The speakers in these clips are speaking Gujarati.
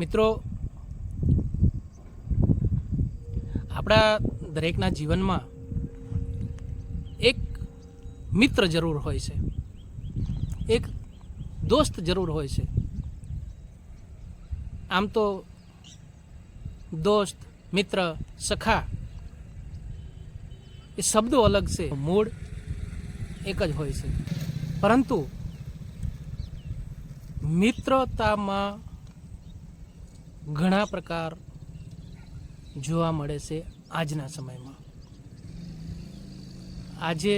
મિત્રો, આપણા દરેકના જીવનમાં એક મિત્ર જરૂર હોય છે, એક દોસ્ત જરૂર હોય છે. આમ તો દોસ્ત, મિત્ર, સખા એ શબ્દો અલગ છે, મૂળ એક જ હોય છે. પરંતુ મિત્રતામાં ઘણા પ્રકાર જોવા મળે છે આજના સમયમાં. આજે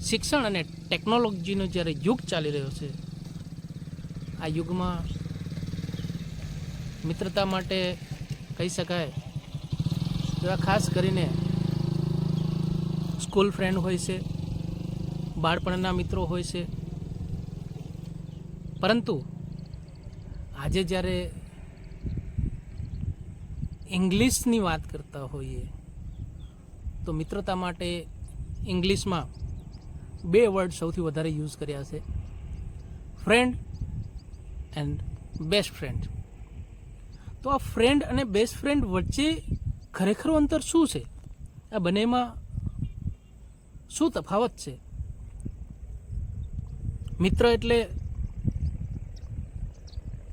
શિક્ષણ અને ટેકનોલોજીનો જ્યારે યુગ ચાલી રહ્યો છે, આ યુગમાં મિત્રતા માટે કહી શકાય એવા ખાસ કરીને સ્કૂલ ફ્રેન્ડ હોય છે, બાળપણના મિત્રો હોય છે. પરંતુ આજે જ્યારે ઇંગ્લિશની વાત કરતા હોઈએ, તો મિત્રતા માટે ઇંગ્લિશમાં બે વર્ડ સૌથી વધારે યુઝ કર્યા છે. Friend and best friend. તો આ ફ્રેન્ડ અને બેસ્ટ ફ્રેન્ડ વચ્ચે ખરેખર અંતર શું છે? આ બંનેમાં શું તફાવત છે? મિત્ર એટલે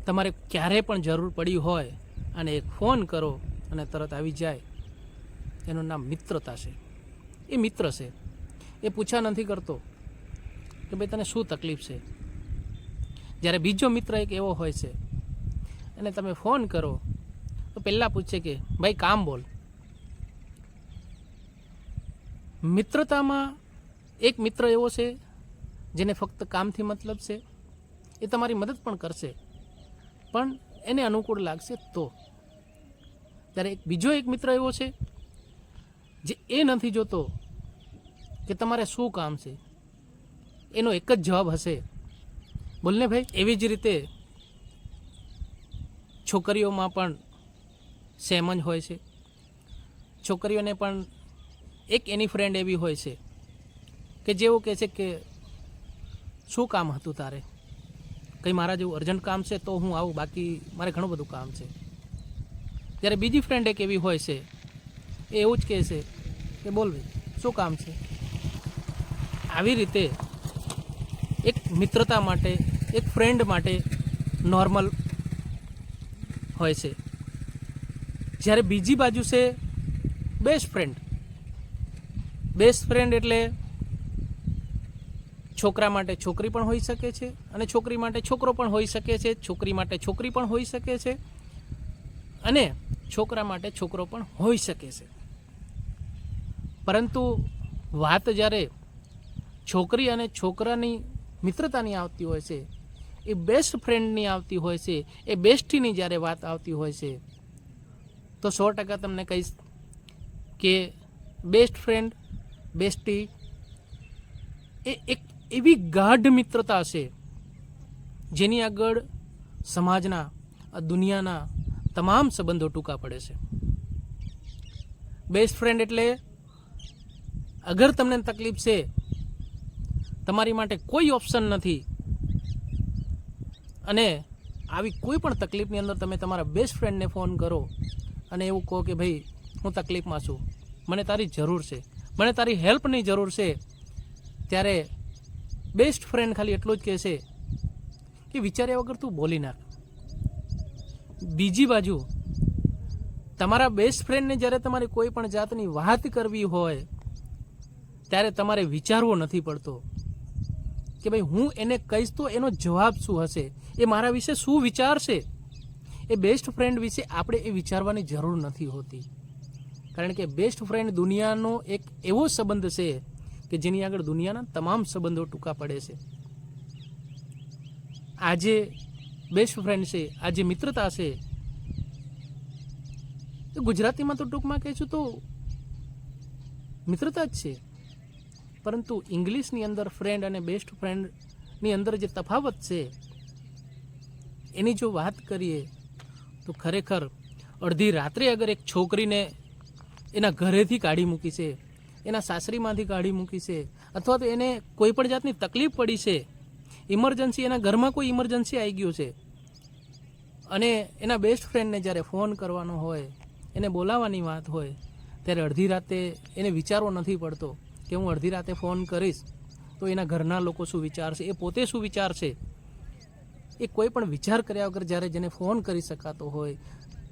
તમારે ક્યારે પણ જરૂર પડી હોય અને એક ફોન કરો અને તરત આવી જાય. એનું નામ મિત્રતા છે. એ મિત્ર છે. એ પૂછા નથી કરતો કે ભાઈ તને શું તકલીફ છે? જ્યારે બીજો મિત્ર એક એવો હોય છે અને તમે ફોન કરો, તો પહેલાં પૂછે કે, ભાઈ, કામ બોલ. મિત્રતામાં એક મિત્ર એવો છે જેને ફક્ત કામથી મતલબ છે. એ તમારી મદદ પણ કરશે. પણ એને અનુકૂળ લાગશે તો. ત્યારે એક બીજો એક મિત્ર એવો છે, જે એ નથી જોતો કે તમારે શું કામ છે. એનો એક જ જવાબ હશે. બોલને ભાઈ. એવી જ રીતે છોકરીઓમાં પણ સેમ જ હોય છે. છોકરીઓને પણ એક એની ફ્રેન્ડ એવી હોય છે કે જેવો કહે છે કે શું કામ હતું તારે? કંઈ મારા જેવું અર્જન્ટ કામ છે તો હું આવું, બાકી મારે ઘણું બધું કામ છે. જ્યારે બીજી ફ્રેન્ડ એક એવી હોય છે, એ એવું જ કહે છે કે, બોલ ભાઈ, શું કામ છે? આવી રીતે એક મિત્રતા માટે, એક ફ્રેન્ડ માટે નોર્મલ હોય છે. જ્યારે બીજી બાજુ છે બેસ્ટ ફ્રેન્ડ બેસ્ટ ફ્રેન્ડ એટલે છોકરા માટે છોકરી પણ હોઈ શકે છે અને છોકરી માટે છોકરો પણ હોઈ શકે છે, છોકરી માટે છોકરી પણ હોઈ શકે છે. અને છોકરા માટે છોકરો પણ હોઈ શકે છે. પરંતુ વાત જ્યારે છોકરી અને છોકરાની મિત્રતાની આવતી હોય છે, એ બેસ્ટ ફ્રેન્ડની આવતી હોય છે, એ બેસ્ટીની જ્યારે વાત આવતી હોય છે, તો સો ટકા તમને કહીશ કે બેસ્ટ ફ્રેન્ડ બેસ્ટી એ એક એવી ગાઢ મિત્રતા છે, જેની આગળ સમાજના, દુનિયાના તમામ સંબંધો ટૂંકા પડે છે. બેસ્ટ ફ્રેન્ડ એટલે અગર તમને તકલીફ છે, તમારી માટે કોઈ ઓપ્શન નથી, અને આવી કોઈ પણ તકલીફની અંદર તમે તમારા બેસ્ટ ફ્રેન્ડને ફોન કરો અને એવું કહો કે ભાઈ, હું તકલીફમાં છું. મને તારી જરૂર છે. મને તારી હેલ્પની જરૂર છે. ત્યારે બેસ્ટ ફ્રેન્ડ ખાલી એટલું જ કહેશે કે વિચાર્યા વગર તું બોલી નાખ. બીજી બાજુ, તમારા બેસ્ટ ફ્રેન્ડને જ્યારે તમારે કોઈ પણ જાતની વાત કરવી હોય, ત્યારે તમારે વિચારવો નથી પડતો કે ભાઈ હું એને કહીશ તો એનો જવાબ શું હશે? એ મારા વિશે શું વિચારશે? એ બેસ્ટ ફ્રેન્ડ વિશે આપણે એ વિચારવાની જરૂર નથી હોતી. કારણ કે બેસ્ટ ફ્રેન્ડ દુનિયાનો એક એવો સંબંધ છે કે જેની આગળ દુનિયાના તમામ સંબંધો ટૂંકા પડે છે. આજે બેસ્ટ ફ્રેન્ડ છે આજે મિત્રતા છે, એ ગુજરાતીમાં તો ટૂંકમાં કહીશું તો મિત્રતા જ છે. પરંતુ ઇંગ્લિશની અંદર ફ્રેન્ડ અને બેસ્ટ ફ્રેન્ડની અંદર જે તફાવત છે, એની જો વાત કરીએ, તો ખરેખર અડધી રાત્રે અગર એક છોકરીને એના ઘરેથી કાઢી મૂકી છે, એના સાસરીમાંથી કાઢી મૂકી છે, અથવા તો એને કોઈ પણ જાતની તકલીફ પડી છે ઇમરજન્સી, એના ઘરમાં કોઈ ઇમરજન્સી આવી ગયું છે? અને એના બેસ્ટ ફ્રેન્ડને જ્યારે ફોન કરવાનો હોય, એને બોલાવવાની વાત હોય, ત્યારે અડધી રાતે એને વિચારવો નથી પડતો કે હું અડધી રાતે ફોન કરીશ તો એના ઘરના લોકો શું વિચારશે? એ પોતે શું વિચારશે? એ કોઈ પણ વિચાર કર્યા વગર જ્યારે જેને ફોન કરી શકાતો હોય,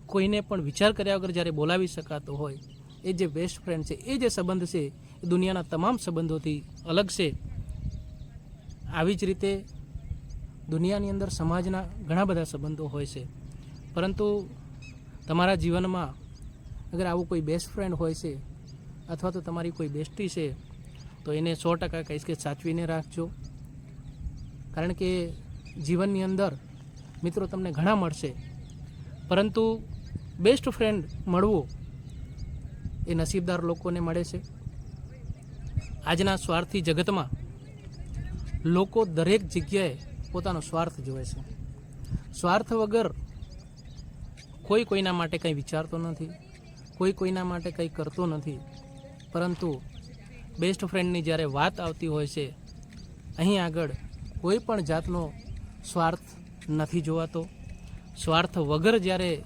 કોઈને પણ વિચાર કર્યા વગર જ્યારે બોલાવી શકાતો હોય, એ જે બેસ્ટ ફ્રેન્ડ છે, એ જે સંબંધ છે, એ દુનિયાના તમામ સંબંધોથી અલગ છે. આવી જ રીતે દુનિયાની અંદર સમાજના ઘણા બધા સંબંધો હોય છે. પરંતુ તમારા જીવનમાં અગર આવું કોઈ બેસ્ટ ફ્રેન્ડ હોય છે અથવા તો તમારી કોઈ બેસ્ટી છે, તો એને સો ટકા કહીશ કે સાચવીને રાખજો. કારણ કે જીવનની અંદર મિત્રો તમને ઘણા મળશે. પરંતુ બેસ્ટ ફ્રેન્ડ મળવો એ નસીબદાર લોકોને મળે છે. આજના સ્વાર્થી જગતમાં લોકો દરેક જગ્યાએ પોતાનો સ્વાર્થ જોવે છે. સ્વાર્થ વગર કોઈ કોઈના માટે કંઈ વિચારતો નથી, કોઈ કોઈના માટે કંઈ કરતો નથી. પરંતુ બેસ્ટ ફ્રેન્ડની જ્યારે વાત આવતી હોય છે, અહીં આગળ કોઈ પણ જાતનો સ્વાર્થ નથી જોવાતો. સ્વાર્થ વગર જ્યારે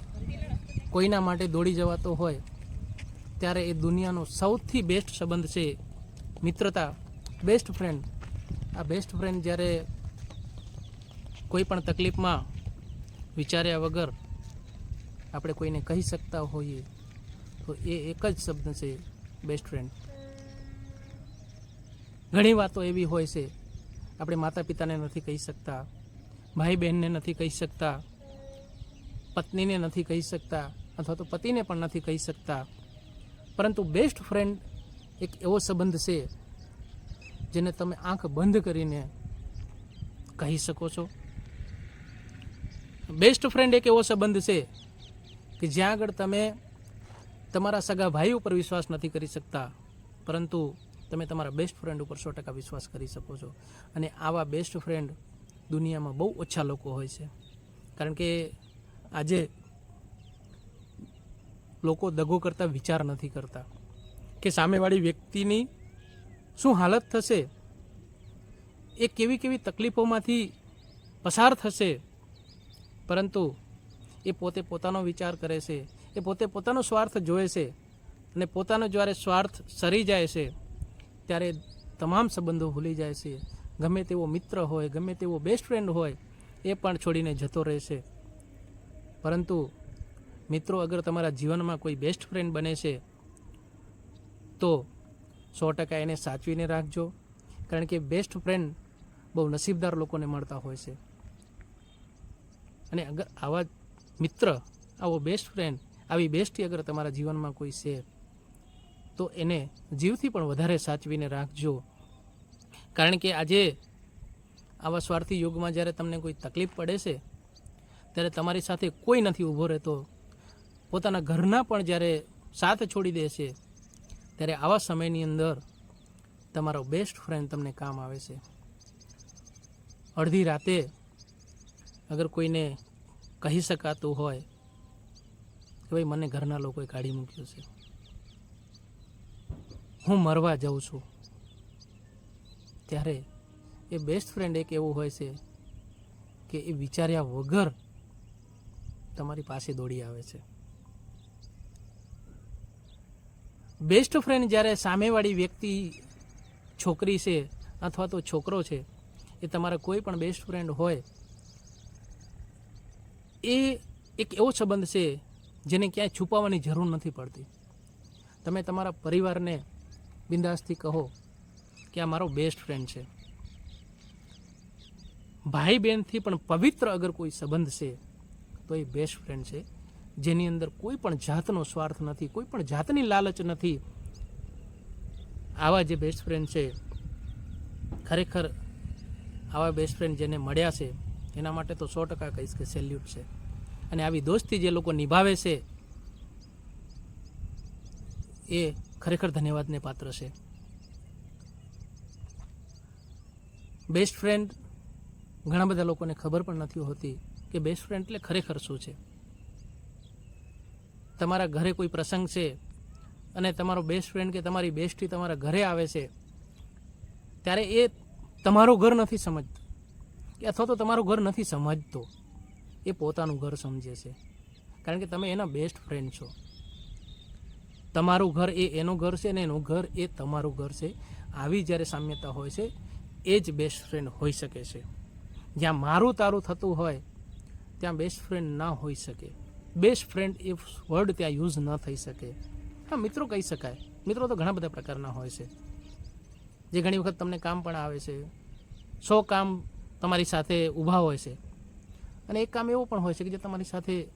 કોઈના માટે દોડી જવાતો હોય, ત્યારે એ દુનિયાનો સૌથી બેસ્ટ સંબંધ છે મિત્રતા બેસ્ટ ફ્રેન્ડ આ બેસ્ટ ફ્રેન્ડ જ્યારે કોઈ પણ તકલીફમાં વિચાર્યા વગર આપણે કોઈને કહી શકતા હોઈએ, તો એ એક જ શબ્દ છે બેસ્ટ ફ્રેન્ડ ઘણી વાતો એવી હોય છે, આપણે માતા પિતાને નથી કહી શકતા ભાઈ બહેનને નથી કહી શકતા, પત્નીને નથી કહી શકતા, અથવા તો પતિને પણ નથી કહી શકતા. પરંતુ બેસ્ટ ફ્રેન્ડ એક એવો સંબંધ છે જેને તમે આંખ બંધ કરીને કહી શકો છો. બેસ્ટ ફ્રેન્ડ એક એવો સંબંધ છે કે જ્યાં આગળ તમે તમારા સગા ભાઈ ઉપર વિશ્વાસ નથી કરી શકતા, પરંતુ તમે તમારા બેસ્ટ ફ્રેન્ડ ઉપર સો ટકા વિશ્વાસ કરી શકો છો. અને આવા બેસ્ટ ફ્રેન્ડ દુનિયામાં બહુ ઓછા લોકો હોય છે. કારણ કે આજે લોકો દગો કરતા વિચાર નથી કરતા. કે સામેવાળી વ્યક્તિની શું હાલત થશે? એ કેવી કેવી તકલીફોમાંથી પસાર થશે? પરંતુ એ પોતે પોતાનો વિચાર કરે છે. એ પોતે પોતાનો સ્વાર્થ જોવે છે. અને પોતાનો જ્યારે સ્વાર્થ સરી જાય છે, ત્યારે તમામ સંબંધો ભૂલી જાય છે. ગમે તેવો મિત્ર હોય, ગમે તેવો બેસ્ટ ફ્રેન્ડ હોય, એ પણ છોડીને જતો રહેશે પરંતુ મિત્રો, અગર તમારા જીવનમાં કોઈ બેસ્ટ ફ્રેન્ડ બને છે, તો સો ટકા એને સાચવીને રાખજો. કારણ કે બેસ્ટ ફ્રેન્ડ બહુ નસીબદાર લોકોને મળતા હોય છે. અને અગર આવા મિત્ર, આવો બેસ્ટ ફ્રેન્ડ આવી બેસ્ટી અગર તમારા જીવનમાં કોઈ છે, તો એને જીવથી પણ વધારે સાચવીને રાખજો. કારણ કે આજે આવા સ્વાર્થી યુગમાં જ્યારે તમને કોઈ તકલીફ પડે છે, ત્યારે તમારી સાથે કોઈ નથી ઊભો રહેતો. પોતાના ઘરના પણ જ્યારે સાથ છોડી દે છે ત્યારે આવા સમયની અંદર તમારો બેસ્ટ ફ્રેન્ડ તમને કામ આવે છે. અડધી રાતે અગર કોઈને કહી શકાતું હોય કે ભાઈ મને ઘરના લોકોએ કાઢી મૂક્યો છે. હું મરવા જાઉં છું. ત્યારે એ બેસ્ટ ફ્રેન્ડ એક એવું હોય છે કે એ વિચાર્યા વગર તમારી પાસે દોડી આવે છે. બેસ્ટ ફ્રેન્ડ જ્યારે સામેવાળી વ્યક્તિ છોકરી છે અથવા તો છોકરો છે, એ તમારા કોઈ પણ બેસ્ટ ફ્રેન્ડ હોય, એ એક એવો સંબંધ છે જેને ક્યાંય છુપાવવાની જરૂર નથી પડતી. તમે તમારા પરિવારને બિંદાસથી કહો કે આ મારો બેસ્ટ ફ્રેન્ડ છે. ભાઈ બહેનથી પણ પવિત્ર અગર કોઈ સંબંધ છે, તો એ બેસ્ટ ફ્રેન્ડ છે. જેની અંદર કોઈ પણ જાતનો સ્વાર્થ નથી, કોઈ પણ જાતની લાલચ નથી. આવા જે બેસ્ટ ફ્રેન્ડ છે, ખરેખર આવા બેસ્ટ ફ્રેન્ડ જેને મળ્યા છે, એના માટે તો સો ટકા કહીશ કે સેલ્યુટ છે. અને આવી દોસ્તી જે લોકો નિભાવે છે, એ ખરેખર ધન્યવાદને પાત્ર છે. બેસ્ટ ફ્રેન્ડ ઘણા બધા લોકોને ખબર પણ નથી હોતી કે બેસ્ટ ફ્રેન્ડ એટલે ખરેખર શું છે. તમારા ઘરે કોઈ પ્રસંગ છે અને તમારો બેસ્ટ ફ્રેન્ડ કે તમારી બેસ્ટી તમારા ઘરે આવે છે, ત્યારે એ તમારું ઘર નથી સમજતો. કે અથવા તો તમારું ઘર નથી સમજતો. એ પોતાનું ઘર સમજે છે. કારણ કે તમે એના બેસ્ટ ફ્રેન્ડ છો. તમારું ઘર એ એનું ઘર છે ને એનું ઘર એ તમારું ઘર છે. આવી જ્યારે સામ્યતા હોય છે, એ જ બેસ્ટ ફ્રેન્ડ હોઈ શકે છે. જ્યાં મારું તારું થતું હોય, ત્યાં બેસ્ટ ફ્રેન્ડ ના હોઈ શકે. બેસ્ટ ફ્રેન્ડ એ વર્ડ ત્યાં યુઝ ન થઈ શકે. હા, મિત્રો કહી શકાય. મિત્રો તો ઘણા બધા પ્રકારના હોય છે. જે ઘણી વખત તમને કામ પણ આવે છે. સો કામ તમારી સાથે ઊભા હોય છે. અને એક કામ એવું પણ હોય છે કે જે તમારી સાથે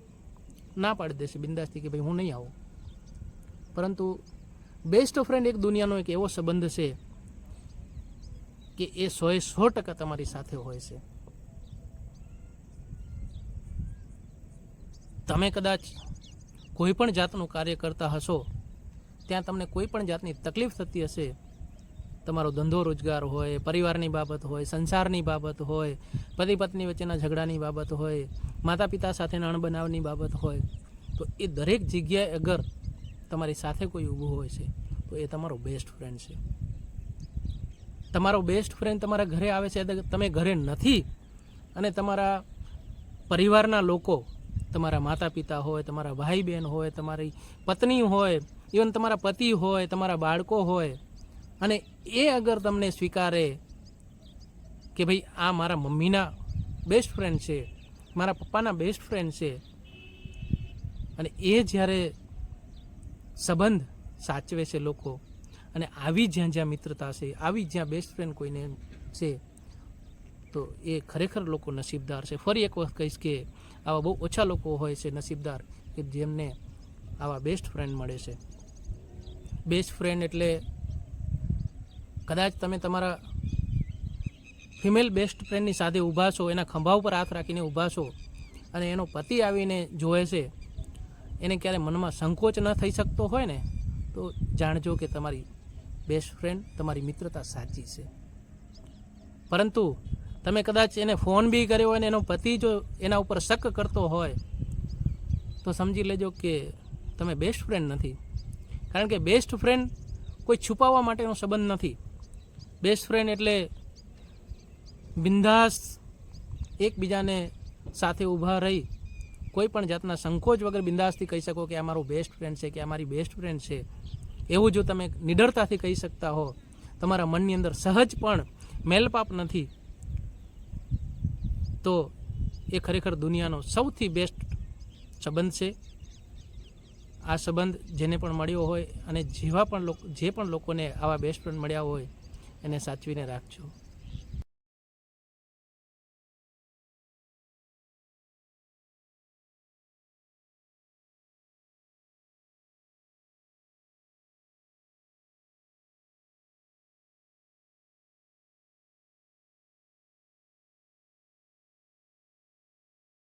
ના પાડી દેશે, બિંદાસથી કે ભાઈ હું નહીં આવું. પરંતુ બેસ્ટ ફ્રેન્ડ એક દુનિયાનો એક એવો સંબંધ છે કે એ સોએ સો ટકા તમારી સાથે હોય છે. તમે કદાચ કોઈ પણ જાતનું કાર્ય કરતા હશો, ત્યાં તમને કોઈ પણ જાતની તકલીફ થતી હશે, તમારો ધંધો રોજગાર હોય, પરિવારની બાબત હોય, સંસારની બાબત હોય પતિ પત્ની વચ્ચેના ઝઘડાની બાબત હોય માતા પિતા સાથેના અણબનાવની બાબત હોય, તો એ દરેક જગ્યાએ અગર તમારી સાથે કોઈ ઊભું હોય છે, તો એ તમારો બેસ્ટ ફ્રેન્ડ છે. તમારો બેસ્ટ ફ્રેન્ડ તમારા ઘરે આવે છે, તમે ઘરે નથી અને તમારા પરિવારના લોકો તમારા માતા પિતા હોય, તમારા ભાઈ બહેન હોય, તમારી પત્ની હોય ઇવન તમારા પતિ હોય, તમારા બાળકો હોય, અને એ અગર તમને સ્વીકારે કે ભાઈ આ મારા મમ્મીના બેસ્ટ ફ્રેન્ડ છે, મારા પપ્પાના બેસ્ટ ફ્રેન્ડ છે, અને એ જ્યારે સંબંધ સાચવે છે લોકો, અને આવી જ્યાં જ્યાં મિત્રતા છે, આવી જ્યાં બેસ્ટ ફ્રેન્ડ કોઈને છે, તો એ ખરેખર લોકો નસીબદાર છે. ફરી એક વખત કહીશ કે આવા બહુ ઓછા લોકો હોય છે નસીબદાર કે જેમને આવા બેસ્ટ ફ્રેન્ડ મળે છે. બેસ્ટ ફ્રેન્ડ એટલે કદાચ તમે તમારા ફિમેલ બેસ્ટ ફ્રેન્ડની સાથે ઊભા છો, એના ખંભા ઉપર હાથ રાખીને ઊભા છો અને એનો પતિ આવીને જોવે છે, એને ક્યારે મનમાં સંકોચ ન થઈ શકતો હોય ને, તો જાણજો કે તમારી બેસ્ટ ફ્રેન્ડ તમારી મિત્રતા સાચી છે. પરંતુ તમે કદાચ એને ફોન બી કર્યો હોય ને એનો પતિ જો એના ઉપર શક કરતો હોય, તો સમજી લેજો કે તમે બેસ્ટ ફ્રેન્ડ નથી. કારણ કે બેસ્ટ ફ્રેન્ડ કોઈ છુપાવવા માટેનો સંબંધ નથી. બેસ્ટ ફ્રેન્ડ એટલે બિંદાસ એકબીજાને સાથે ઊભા રહી, કોઈ પણ જાતના સંકોચ વગર બિંદાસથી કહી શકો કે આ મારો બેસ્ટ ફ્રેન્ડ છે કે આ મારી બેસ્ટ ફ્રેન્ડ છે. એવું જો તમે નિડરતાથી કહી શકતા હો, તમારા મનની અંદર સહજ પણ મેલપાપ નથી. તો એ ખરેખર દુનિયાનો સૌથી બેસ્ટ સંબંધ છે. આ સંબંધ જેને પણ મળ્યો હોય અને જેવા પણ લોકો, જે પણ લોકોને આવા બેસ્ટ ફ્રેન્ડ મળ્યા હોય એને સાચવીને રાખજો.